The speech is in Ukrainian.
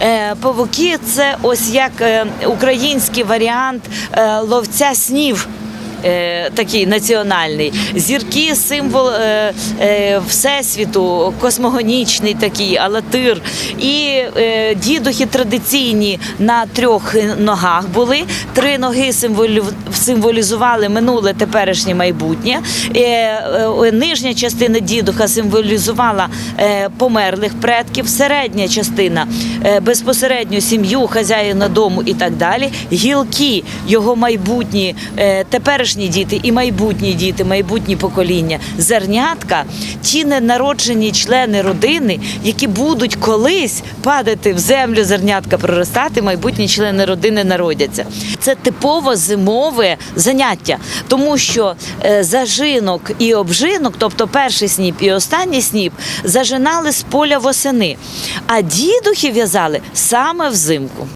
Е, Павуки це ось як е, український варіант е, ловця снів. Е, Такий національний зірки, символ е, е, всесвіту, космогонічний такий, алатир. І е, дідухи традиційні на трьох ногах були. Три ноги символізували минуле, теперішнє майбутнє. Е, е, нижня частина дідуха символізувала е, померлих предків, середня частина е, безпосередньо сім'ю, хазяїна дому і так далі. Гілки його майбутні, е, теперішні діти і майбутні діти, майбутні покоління. Зернятка ті ненароджені члени родини, які будуть колись падати в землю, зернятка проростати, майбутні члени родини народяться. Це типово зимове заняття, тому що е, зажинок і обжинок, тобто перший сніп і останній сніп, зажинали з поля восени, а дідухи в'язали саме взимку.